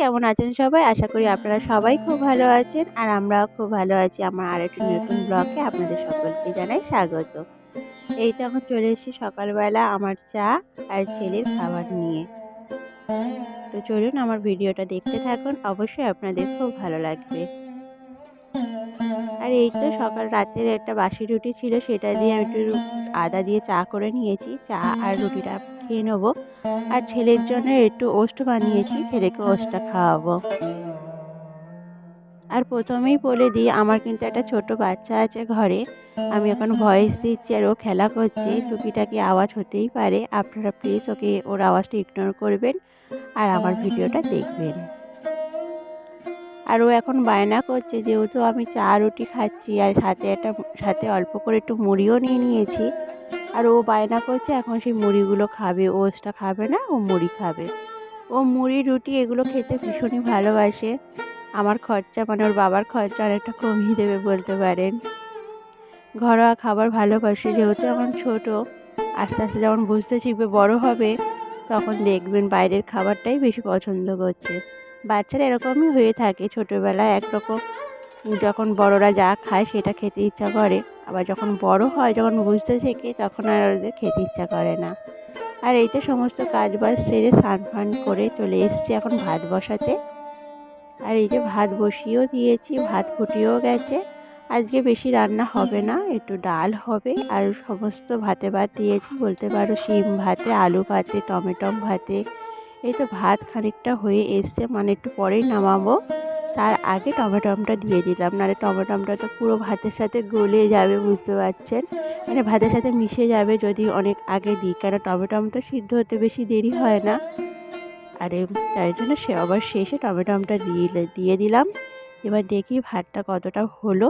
কেমন আছেন সবাই? আশা করি আপনারা সবাই খুব ভালো আছেন। আর আমরাও খুব ভালো আছি। আমার আরেকটি নতুন ব্লগে আপনাদের সকলকে জানাই স্বাগত। এই তো এখন চলে এসেছি সকালবেলা আমার চা আর ছেলের খাবার নিয়ে। তো চলুন আমার ভিডিওটা দেখতে থাকুন। অবশ্যই আপনাদের খুব ভালো লাগবে। আর এই তো সকাল রাতের একটা বাসি রুটি ছিল, সেটা দিয়ে আমি একটু আদা দিয়ে চা করে নিয়েছি। চা আর রুটিটা খেয়ে নেব। আর ছেলের জন্য একটু ওস্ট বানিয়েছি, ছেলেকে ওস্টটা খাওয়াবো। আর প্রথমেই বলে দিই, আমার কিন্তু একটা ছোট বাচ্চা আছে ঘরে। আমি এখন ভয়েস দিচ্ছি আর ও খেলা করছে। টুকিটাকি আওয়াজ হতেই পারে। আপনারা প্লিজ ওকে, ওর আওয়াজটা ইগনোর করবেন আর আমার ভিডিওটা দেখবেন। আর ও এখন বায়না করছে, যেহেতু আমি চা রুটি খাচ্ছি আর সাথে একটা, সাথে অল্প করে একটু মুড়িও নিয়ে নিয়েছি। আর ও বায়না করছে, এখন সেই মুড়িগুলো খাবে ওসটা খাবে না, ও মুড়ি খাবে। ও মুড়ি, রুটি এগুলো খেতে ভীষণই ভালোবাসে। আমার খরচা মানে ওর বাবার খরচা অনেকটা কমিয়ে দেবে বলতে পারেন। ঘরোয়া খাবার ভালোবাসে, যেহেতু এখন ছোট, আস্তে আস্তে যখন বুঝতে শিখবে বড় হবে, তখন দেখবেন বাইরের খাবারটাই বেশি পছন্দ করছে। বাচ্চারা এরকমই হয়ে থাকে, ছোটোবেলায় একরকম যখন বড়রা যা খায় সেটা খেতে ইচ্ছা করে। আবার যখন বড় হয়, যখন বুঝতে শেখে, তখন আর ওদের খেতে ইচ্ছা করে না। আর এই তো সমস্ত কাজ বাজ সেরে স্নান ফান করে চলে এসছি এখন ভাত বসাতে। আর এই যে ভাত বসিয়েও দিয়েছি, ভাত ফুটিয়েও গেছে। আজকে বেশি রান্না হবে না, একটু ডাল হবে। আর সমস্ত ভাতে ভাত দিয়েছি, বলতে পারো শিম ভাতে, আলু ভাতে, টমেটম ভাতে। এই তো ভাত খানিকটা হয়ে এসছে মানে একটু পরেই নামাবো। তার আগে টমেটোমটা দিয়ে দিলাম, নাহলে টমেটোমটা তো পুরো ভাতের সাথে গলে যাবে, বুঝতে পারছেন? মানে ভাতের সাথে মিশে যাবে যদি অনেক আগে দিই, কেন টমেটোম তো সিদ্ধ হতে বেশি দেরি হয় না? আর, তাই জন্য সে আবার শেষে টমেটোমটা দিয়ে দিয়ে দিলাম। এবার দেখি ভাতটা কতটা হলো।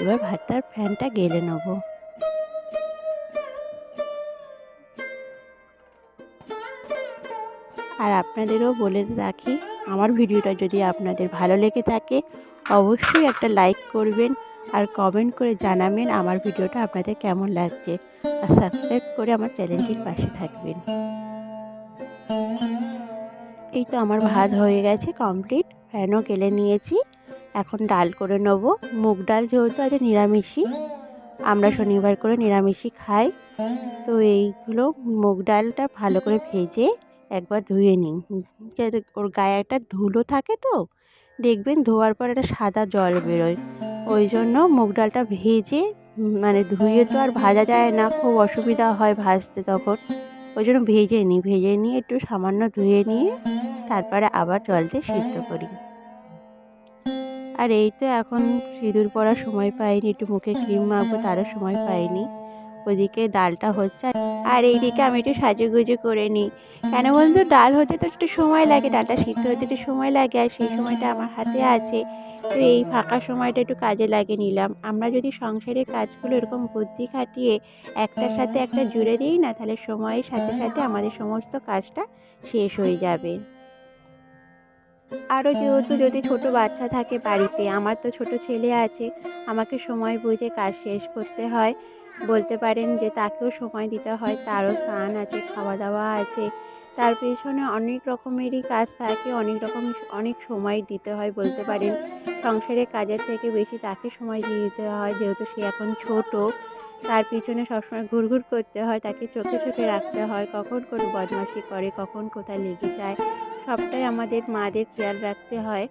এবার ভাতটার ফ্যানটা গেলে নেব। আর আপনাদেরও বলে রাখি আমার ভিডিওটা যদি আপনাদের ভালো লেগে থাকে, অবশ্যই একটা লাইক করবেন আর কমেন্ট করে জানাবেন আমার ভিডিওটা আপনাদের কেমন লাগছে। আর সাবস্ক্রাইব করে আমার চ্যানেলটির পাশে থাকবেন। এই তো আমার ভাত হয়ে গেছে কমপ্লিট ফ্যানও গেলে নিয়েছি। এখন ডাল করে নেব। মুগ ডাল যেহেতু আছে নিরামিষই, আমরা শনিবার করে নিরামিষই খাই। তো এইগুলো মুগ ডালটা ভালো করে ভেজে একবার ধুয়ে নিন। ওর গায়ে একটা ধুলো থাকে তো, দেখবেন ধোয়ার পর একটা সাদা জল বেরোয়। ওই জন্য মুগ ডালটা ভেজে মানে ধুয়ে তো আর ভাজা যায় না, খুব অসুবিধা হয় ভাজতে তখন। ওই জন্য ভেজে নিই, ভেজে নিয়ে একটু সামান্য ধুয়ে নিয়ে তারপরে আবার জল দিয়ে সিদ্ধ করি। আর এই তো এখন সিঁদুর পরার সময় পাইনি, একটু মুখে ক্রিম মাখবো তারও সময় পাইনি। ওদিকে ডালটা হচ্ছে আর এইদিকে আমি একটু সাজুগুজু করে নিই। কেন বলতো? ডাল হতে তো একটু সময় লাগে, ডালটা সিদ্ধ হতে একটু সময় লাগে, আর সেই সময়টা আমার হাতে আছে। তো এই ফাঁকা সময়টা একটু কাজে লাগিয়ে নিলাম। আমরা যদি সংসারের কাজগুলো এরকম বুদ্ধি খাটিয়ে একটার সাথে একটা জুড়ে দিই না, তাহলে সময়ের সাথে সাথে আমাদের সমস্ত কাজটা শেষ হয়ে যাবে। আরও যেহেতু যদি ছোট বাচ্চা থাকে বাড়িতে, আমার তো ছোট ছেলে আছে, আমাকে সময় বুঝে কাজ শেষ করতে হয়। বলতে পারেন যে তাকেও সময় দিতে হয়, তারও স্নান আছে খাওয়া দাওয়া আছে। তার পেছনে অনেক রকমেরই কাজ থাকে, অনেক রকম, অনেক সময় দিতে হয় বলতে পারেন। সংসারের কাজের থেকে বেশি তাকে সময় দিয়ে দিতে হয়, যেহেতু সে এখন ছোট। তার পিছনে সবসময় ঘুরঘুর করতে হয়, তাকে চোখে চোখে রাখতে হয়, কখন কোন বদমাশি করে, কখন কোথায় লেগে যায়। সবটাই আমাদের মাদের খেয়াল রাখতে হয়।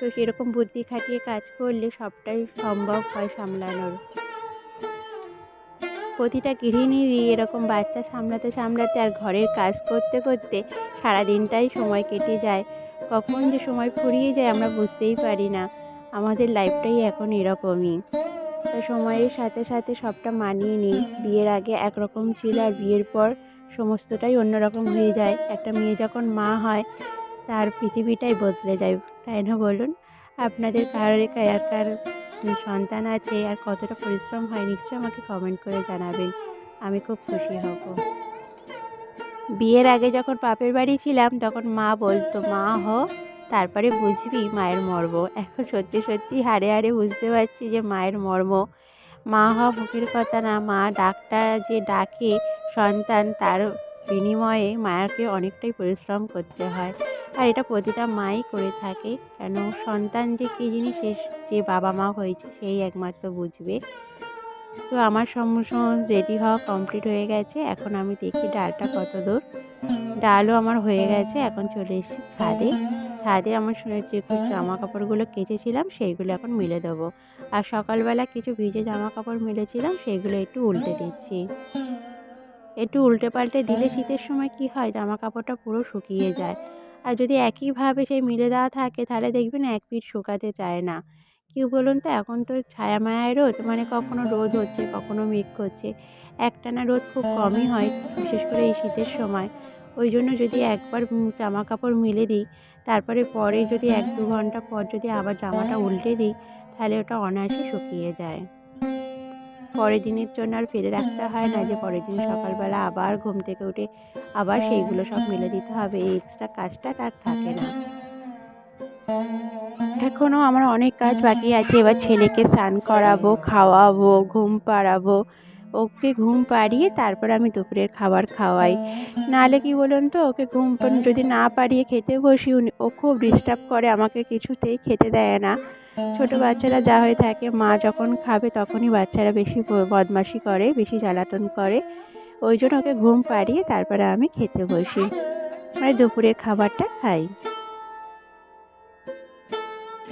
তো সেরকম বুদ্ধি খাটিয়ে কাজ করলে সবটাই সম্ভব হয় সামলানোর। প্রতিটা গৃহিণীরই এরকম বাচ্চা সামলাতে সামলাতে আর ঘরের কাজ করতে করতে সারা দিনটাই সময় কেটে যায়। কখন যে সময় ফুরিয়ে যায় আমরা বুঝতেই পারি না। আমাদের লাইফটাই এখন এরকমই। তো সময়ের সাথে সাথে সবটা মানিয়ে নিই। বিয়ের আগে একরকম ছিল আর বিয়ের পর সমস্তটাই অন্যরকম হয়ে যায়। একটা মেয়ে যখন মা হয়, তার পৃথিবীটাই বদলে যায়। তাই না বলুন? আপনাদের কার কার সন্তান আছে আর কতটা পরিশ্রম হয় নিশ্চয়ই আমাকে কমেন্ট করে জানাবেন। আমি খুব খুশি হব। বিয়ের আগে যখন বাপের বাড়ি ছিলাম, তখন মা বলতো, মা হ, তারপরে বুঝবি মায়ের মর্ম। এখন সত্যি সত্যি হারে হাড়ে বুঝতে পারছি যে মায়ের মর্ম। মা হ মুখের কথা না, মা ডাক্তার যে ডাকে সন্তান, তার বিনিময়ে মায়াকে অনেকটাই পরিশ্রম করতে হয়। আর এটা প্রতিটা মাই করে থাকে। কেন? সন্তান যে কী জিনিস যে বাবা মা হয়েছে, সেই একমাত্র বুঝবে। তো আমার সমস্ত রেডি হওয়া কমপ্লিট হয়ে গেছে। এখন আমি দেখি ডালটা কত দূর। ডালও আমার হয়ে গেছে, এখন চলে এসেছি ছাদে। ছাদে আমার যে জামা কাপড়গুলো কেচেছিলাম, সেইগুলো এখন মিলে দেবো। আর সকালবেলা কিছু ভিজে জামা কাপড় মিলেছিলাম সেইগুলো একটু উল্টে দিচ্ছি। একটু উল্টে পাল্টে দিলে শীতের সময় কি হয়? জামা কাপড়টা পুরো শুকিয়ে যায়। আর যদি একইভাবে সেই মিলে দেওয়া থাকে, তাহলে দেখবেন এক পিঠ শুকাতে চায় না। কী বলুন তো, এখন তো ছায়া মায়ায় রোদ মানে কখনো রোদ হচ্ছে, কখনো মেঘ করছে। একটানা রোদ খুব কমই হয়, বিশেষ করে এই শীতের সময়। ওই জন্য যদি একবার জামা কাপড় মিলে দিই, তারপরে পরে যদি এক দু ঘণ্টা পর যদি আবার জামাটা উল্টে দিই, তাহলে ওটা অনায়াসে শুকিয়ে যায়। পরের দিনের জন্য আর ফেলে রাখতে হয় না যে পরের দিন সকালবেলা আবার ঘুম থেকে উঠে আবার সেইগুলো সব মেলে দিতে হবে, এই এক্সট্রা কাজটা তার থাকে না। এখনও আমার অনেক কাজ বাকি আছে, এবার ছেলেকে স্নান করাবো, খাওয়াবো, ঘুম পাড়াবো, ওকে ঘুম পাড়িয়ে তারপর আমি দুপুরের খাবার খাওয়াই। নাহলে কি বলুন তো, ওকে ঘুম যদি না পাড়িয়ে খেতে বসি ও খুব ডিস্টার্ব করে, আমাকে কিছুতেই খেতে দেয় না। ছোটো বাচ্চারা যা হয়ে থাকে, মা যখন খাবে তখনই বাচ্চারা বেশি বদমাশি করে, বেশি জ্বালাতন করে। ওই জন্য ওকে ঘুম পাড়িয়ে তারপরে আমি খেতে বসি। মানে দুপুরের খাবারটা খাই।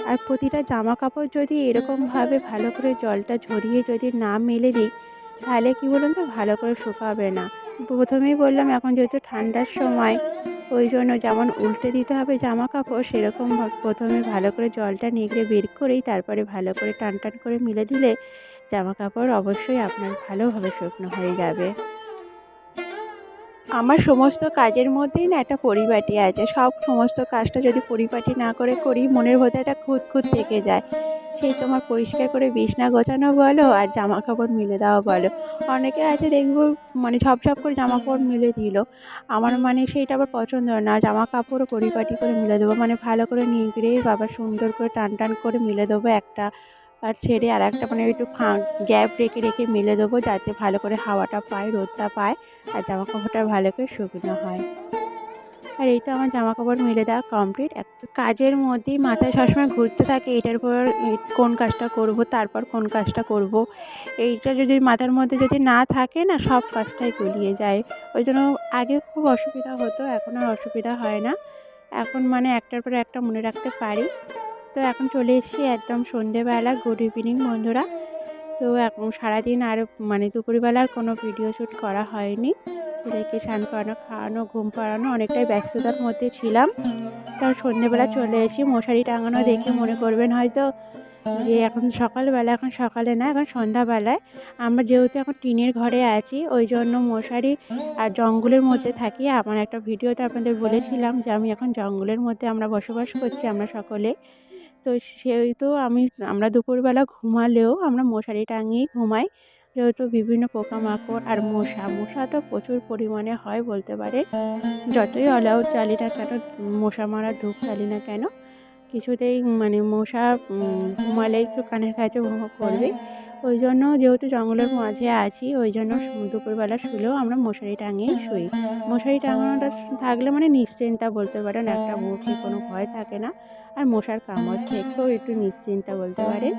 আর প্রতিটা জামা কাপড় যদি এরকমভাবে ভালো করে জলটা ঝরিয়ে যদি না মেলে দিই, তাহলে কী বলুন তো, ভালো করে শুকাবে না। প্রথমেই বললাম, এখন যেহেতু ঠান্ডার সময় ওই জন্য যেমন উল্টে দিতে হবে জামা কাপড় সেরকম প্রথমে ভালো করে জলটা নিগড়ে বের করেই তারপরে ভালো করে টান টান করে মিলে দিলে জামা কাপড় অবশ্যই আপনার ভালোভাবে শুকনো হয়ে যাবে। আমার সমস্ত কাজের মধ্যেই না একটা পরিপাটি আছে। সব সমস্ত কাজটা যদি পরিপাটি না করে করি, মনের ভেতরে একটা খুঁত খুঁত থেকে যায়। সেই তোমার পরিষ্কার করে বিছনা গোছানো বলো আর জামা কাপড় মিলে দেওয়া বলো। অনেকে আছে দেখব মানে ঝপঝপ করে জামা কাপড় মিলে দিল। আমার মানে সেইটা আবার পছন্দ না। জামা কাপড়ও পরিপাটি করে মিলে দেবো। মানে ভালো করে নিগড়ে বাবা সুন্দর করে টান টান করে মিলে দেবো একটা। আর ছেড়ে আর একটা মানে একটু ফাঁক গ্যাপ রেখে রেখে মেলে দেবো যাতে ভালো করে হাওয়াটা পায়, রোদটা পায় আর জামা কাপড়টা ভালো করে শুকনো হয়। আর এই তো আমার জামা কাপড় মেলে দেওয়া কমপ্লিট একটা কাজের মধ্যেই মাথায় সবসময় ঘুরতে থাকে এটার পর কোন কাজটা করব, তারপর কোন কাজটা করব। এইটা যদি মাথার মধ্যে যদি না থাকে না, সব কাজটাই তলিয়ে যায়। ওই জন্য আগে খুব অসুবিধা হতো, এখন আর অসুবিধা হয় না। এখন মানে একটার পর একটা মনে রাখতে পারি। তো এখন চলে এসেছি একদম সন্ধেবেলা। গুড ইভিনিং বন্ধুরা। তো এখন সারাদিন আর মানে দুপুরবেলার কোনো ভিডিও শ্যুট করা হয়নি। ছেলেকে স্নান করানো, খাওয়ানো, ঘুম পাড়ানো, অনেকটাই ব্যস্ততার মধ্যে ছিলাম। কারণ সন্ধেবেলা চলে এসে মশারি টাঙানো দেখে মনে করবেন হয়তো যে এখন সকালবেলা, এখন সকালে না, এখন সন্ধ্যাবেলায়। আমরা যেহেতু এখন টিনের ঘরে আছি, ওই জন্য মশারি আর জঙ্গলের মধ্যে থাকি। আমার একটা ভিডিওতে আপনাদের বলেছিলাম যে আমি এখন জঙ্গলের মধ্যে আমরা বসবাস করছি, আমরা সকলে। তো আমি, আমরা দুপুরবেলা ঘুমালেও আমরা মশারি টাঙিয়ে ঘুমাই। যেহেতু বিভিন্ন পোকামাকড় আর মশা মশা তো প্রচুর পরিমাণে হয় বলতে পারে। যতই অল আউট জ্বালি না কেন, মশা মারা ধূপ জ্বালি না কেন, কিছুতেই মানে মশা ঘুমালে একটু কানের কাছে করবে ওই জন্য যেহেতু জঙ্গলের মাঝে আছি, ওই জন্য দুপুরবেলা শুলেও আমরা মশারি টাঙিয়ে শুই। মশারি টাঙানোটা থাকলে মানে নিশ্চিন্তা বলতে পারেন, একটা বউকে কোনো ভয় থাকে না। আর মশার কামড় থেকেও একটু নিশ্চিন্তা বলতে পারেন।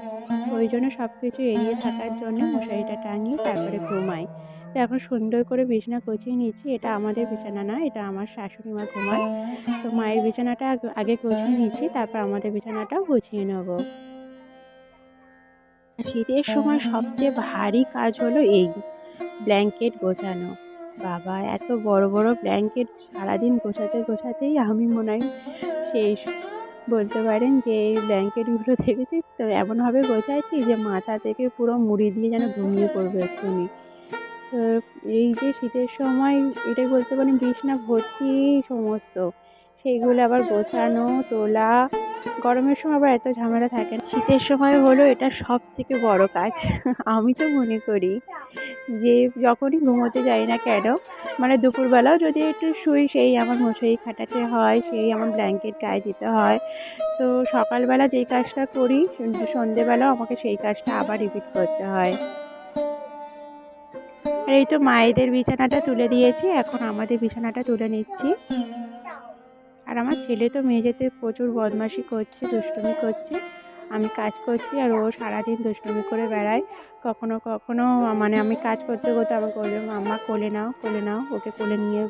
ওই জন্য সব কিছু এড়িয়ে থাকার জন্য মশারিটা টাঙিয়ে তারপরে ঘুমাই। তো এখন সুন্দর করে বিছানা গুছিয়ে নিচ্ছি। এটা আমাদের বিছানা না, এটা আমার শাশুড়ি মা ঘুমায় তো মায়ের বিছানাটা আগে গুছিয়ে নিচ্ছি, তারপর আমাদের বিছানাটাও গুছিয়ে নেব। শীতের সময় সবচেয়ে ভারী কাজ হলো এই, ব্ল্যাঙ্কেট গোছানো। বাবা, এত বড় বড় ব্ল্যাঙ্কেট সারাদিন গোছাতে গোছাতেই আমি মনে হয় শেষ। বলতে পারেন যে, এই ব্ল্যাঙ্কেটগুলো দেখেছি। তো এমনভাবে গোছাইছি যে, মাথা থেকে পুরো মুড়ি দিয়ে যেন ঘুমিয়ে পড়বে এক্ষুনি তো এই যে শীতের সময় এটাই বলতে পারেন বিছনা ভর্তি সমস্ত। সেইগুলো আবার গোছানো, তোলা গরমের সময় আবার এত ঝামেলা থাকে না। শীতের সময় হলো এটা সব থেকে বড় কাজ। আমি তো মনে করি যে যখনই ঘুমোতে যাই না কেন মানে দুপুরবেলাও যদি একটু শুই, সেই আমার মশারি খাটাতে হয়, সেই আমার ব্ল্যাঙ্কেট গায়ে দিতে হয়। তো সকালবেলা যেই কাজটা করি সন্ধেবেলাও আমাকে সেই কাজটা আবার রিপিট করতে হয়। আর এই তো মায়েদের বিছানাটা তুলে দিয়েছি, এখন আমাদের বিছানাটা তুলে নিচ্ছি। আর আমার ছেলে তো মেঝেতে প্রচুর বদমাশি করছে, দুষ্টুমি করছে। আমি কাজ করছি আর ও সারাদিন দুষ্টুমি করে বেড়ায়। কখনো কখনো মানে আমি কাজ করতে করতে আমাকে বলবে মাম্মা, কোলে নাও কোলে নাও, ওকে কোলে নিয়ে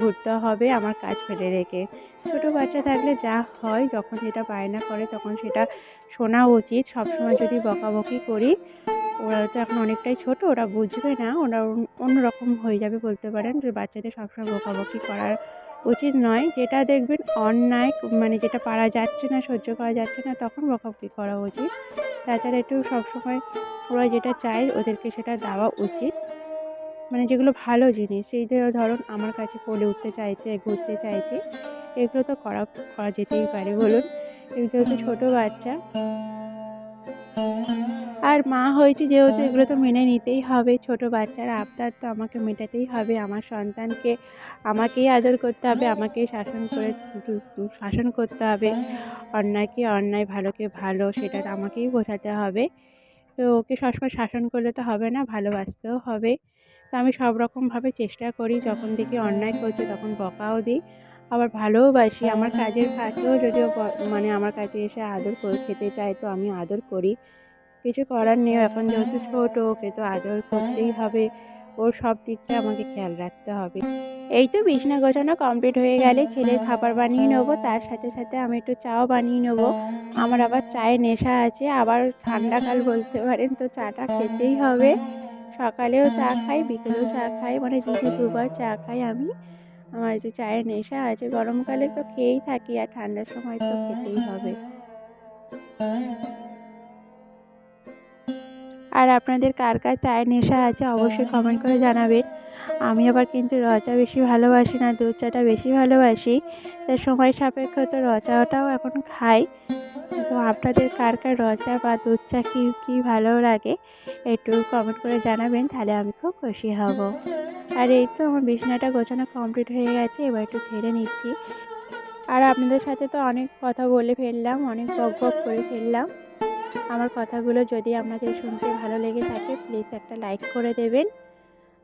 ঘুরতে হবে আমার কাজ ফেলে রেখে। ছোটো বাচ্চা থাকলে যা হয়, যখন যেটা বায়না করে, তখন সেটা শোনা উচিত। সবসময় যদি বকাবকি করি, ওরা তো এখন অনেকটাই ছোট, ওরা বুঝবে না, ওরা অন্যরকম হয়ে যাবে বলতে পারেন। যে বাচ্চাদের সবসময় বকাবকি করার উচিত নয়। যেটা দেখবেন অন্যায় মানে যেটা পারা যাচ্ছে না, সহ্য করা যাচ্ছে না, তখন বকাবকি করা উচিত। তাছাড়া একটু সবসময় ওরা যেটা চায়, ওদেরকে সেটা দেওয়া উচিত। মানে যেগুলো ভালো জিনিস সেই ধরুন আমার কাছে কোলে উঠতে চাইছে, ঘুরতে চাইছে, এগুলো তো করা করা যেতেই পারে, বলুন। এগুলো তো ছোটো বাচ্চা আর মা হয়েছে যেহেতু এগুলো তো মেনে নিতেই হবে। ছোট বাচ্চার আবদার তো আমাকে মেটাতেই হবে। আমার সন্তানকে আমাকেই আদর করতে হবে আমাকেই শাসন করে শাসন করতে হবে। অন্যায়কে অন্যায় ভালোকে ভালো সেটা আমাকেই বোঝাতে হবে। তো ওকে সবসময় শাসন করলে তো হবে না ভালোবাসতেও হবে। তো আমি সব রকমভাবে চেষ্টা করি। যখন দেখি অন্যায় করছে তখন বকাও দিই। আবার ভালোওবাসি আমার কাজের ফাঁকেও যদিও মানে আমার কাছে এসে আদর খেতে চায় তো আমি আদর করি। কিছু করার নেই। এখন যেহেতু ছোটো, ওকে তো আদর করতেই হবে। ওর সব দিকটা আমাকে খেয়াল রাখতে হবে। এই তো বিছনা গোছানো কমপ্লিট হয়ে গেলে ছেলের খাবার বানিয়ে নেব। তার সাথে সাথে আমি একটু চাও বানিয়ে নেব। আমার আবার চায়ে নেশা আছে। আবার ঠান্ডাকাল বলতে পারেন তো চাটা খেতেই হবে। সকালেও চা খাই, বিকেলেও চা খাই। মানে দিনে দুবার চা খাই আমি। আমার একটু চায়ের নেশা আছে, গরমকালে তো খেয়েই থাকি আর ঠান্ডার সময় তো খেতেই হবে। আর আপনাদের কার কার চায়ের নেশা আছে অবশ্যই কমেন্ট করে জানাবেন। আমি আবার কিন্তু র চা বেশি ভালোবাসি না, দুধ চাটা বেশি ভালোবাসি। তাই সময় সাপেক্ষ তো র চাটাও এখন খাই। তো আপনাদের কার কার র চা বা দুধ চা কী কী ভালো লাগে একটু কমেন্ট করে জানাবেন, তাহলে আমি খুব খুশি হব। আর এই তো আমার বিছানাটা গোছানো কমপ্লিট হয়ে গেছে, এবার একটু ছেড়ে নিচ্ছি। আর আপনাদের সাথে তো অনেক কথা বলে ফেললাম, অনেক বক বক করে ফেললাম। আমার কথাগুলো যদি আপনাদের শুনতে ভালো লেগে থাকে প্লিজ একটা লাইক করে দেবেন।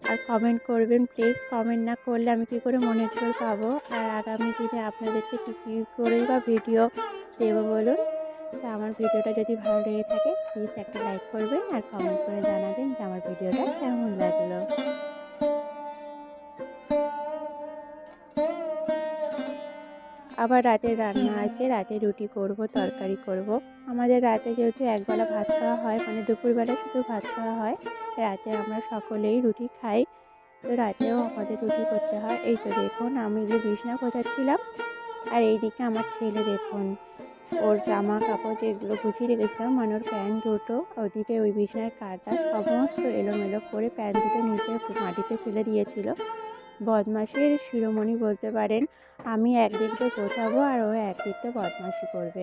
আর কমেন্ট করবেন প্লিজ কমেন্ট না করলে আমি কী করে মনে করে পাবো? আর আগামী দিনে আপনাদেরকে কী কী করে বা ভিডিও দেবো বলুন? তা আমার ভিডিওটা যদি ভালো লেগে থাকে প্লিজ একটা লাইক করবেন আর কমেন্ট করে জানাবেন যে আমার ভিডিওটা কেমন লাগল। আবার রাতের রান্না আছে, রাতে রুটি করব, তরকারি করব। আমাদের রাতে যেহেতু একবেলা ভাত খাওয়া হয় মানে দুপুরবেলা শুধু ভাত খাওয়া হয়, রাতে আমরা সকলেই রুটি খাই। তো রাতেও আমাদের রুটি করতে হয়। এই তো দেখুন, আমি যে বিছনা গোছাচ্ছিলাম, আর এইদিকে আমার ছেলে দেখুন, ওর জামা কাপড় যেগুলো গুছিয়ে রেখেছিলাম মানে ওর প্যান্ট দুটো, ওদিকে ওই বিছনায় কাটা সমস্ত এলোমেলো করে প্যান্ট দুটো নিচে মাটিতে ফেলে দিয়েছিল। বদমাসের শিরোমণি বলতে পারেন, আমি একদিকটা গোছাবো আর ও একদিকটা বদমাসি করবে।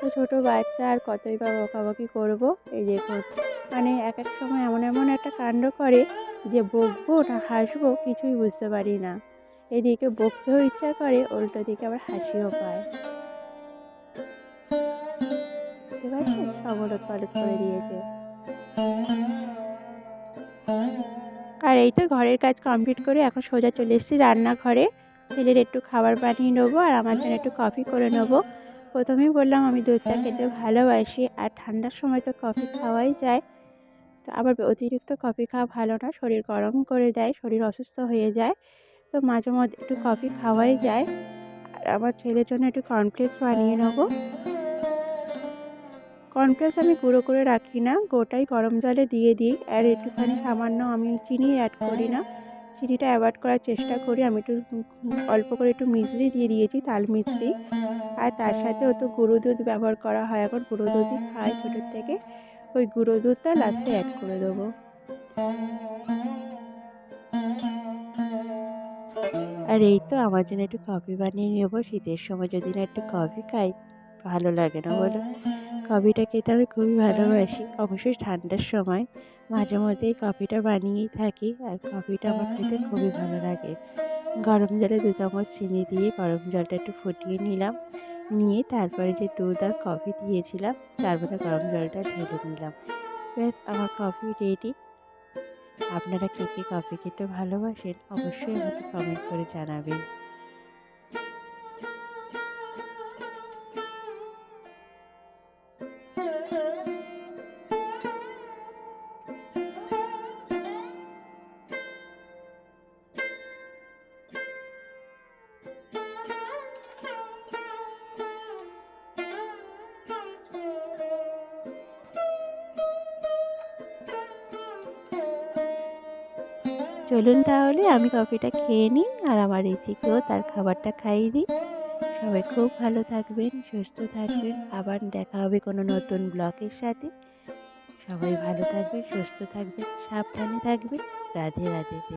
তো ছোটো বাচ্চা আর কতই বা বকাবকি করব? এই দেখুন মানে এক এক সময় এমন এমন একটা কাণ্ড করে যে বকবো না হাসবো কিছুই বুঝতে পারি না। এদিকে বকতেও ইচ্ছা করে, উল্টো দিকে আবার হাসিও পায়। ওলট পালট করে দিয়েছে। আর এই তো ঘরের কাজ কমপ্লিট করে এখন সোজা চলে এসেছি রান্নাঘরে। ছেলের একটু খাবার বানিয়ে নেব আর আমার জন্য একটু কফি করে নেব। প্রথমেই বললাম আমি দুধ চা খেতে ভালোবাসি আর ঠান্ডার সময় তো কফি খাওয়াই যায়। তো আবার অতিরিক্ত কফি খাওয়া ভালো না, শরীর গরম করে দেয়, শরীর অসুস্থ হয়ে যায়। তো মাঝে মধ্যে একটু কফি খাওয়াই যায়। আর আমার ছেলের জন্য একটু কর্নফ্লেক্স বানিয়ে নেব। কর্নফ্লেক্স আমি গুঁড়ো করে রাখি না, গোটাই গরম জলে দিয়ে দিই। আর একটুখানি সামান্য আমি চিনি অ্যাড করি না। চিনিটা অ্যাভয়েড করার চেষ্টা করি। আমি একটু অল্প করে একটু মিছরি দিয়ে দিয়েছি, তাল মিছরি আর তার সাথে তো গুঁড়ো দুধ ব্যবহার করা হয়। এখন গুঁড়ো দুধই খাই ছোটোর থেকে। ওই গুঁড়ো দুধটা লাস্টে অ্যাড করে দেবো। আর এই তো আমার জন্য একটু কফি বানিয়ে নেব। শীতের সময় যদি না একটু কফি খাই, ভালো লাগে না বলো। কফিটা খেতে আমি খুবই ভালোবাসি। অবশ্যই ঠান্ডার সময় মাঝে মধ্যেই কফিটা বানিয়েই থাকি আর কফিটা আমার খেতে খুবই ভালো লাগে। গরম জলে দু চামচ চিনি দিয়ে গরম জলটা একটু ফুটিয়ে নিলাম। নিয়ে তারপরে যে দুধ আর কফি দিয়েছিলাম তার মধ্যে গরম জলটা ঢেলে নিলাম। ব্যাস আমার কফি রেডি। আপনারা কে কে কফি খেতে ভালোবাসেন অবশ্যই আমাকে কমেন্ট করে জানাবেন। চলুন তাহলে, আমি কফিটা খেয়ে নিই আর আমার রেচিকেও তার খাবারটা খাইয়ে দিই। সবাই খুব ভালো থাকবেন, সুস্থ থাকবেন। আবার দেখা হবে কোনো নতুন ব্লকের সাথে। সবাই ভালো থাকবে সুস্থ থাকবেন, সাবধানে থাকবেন। রাধে রাধে।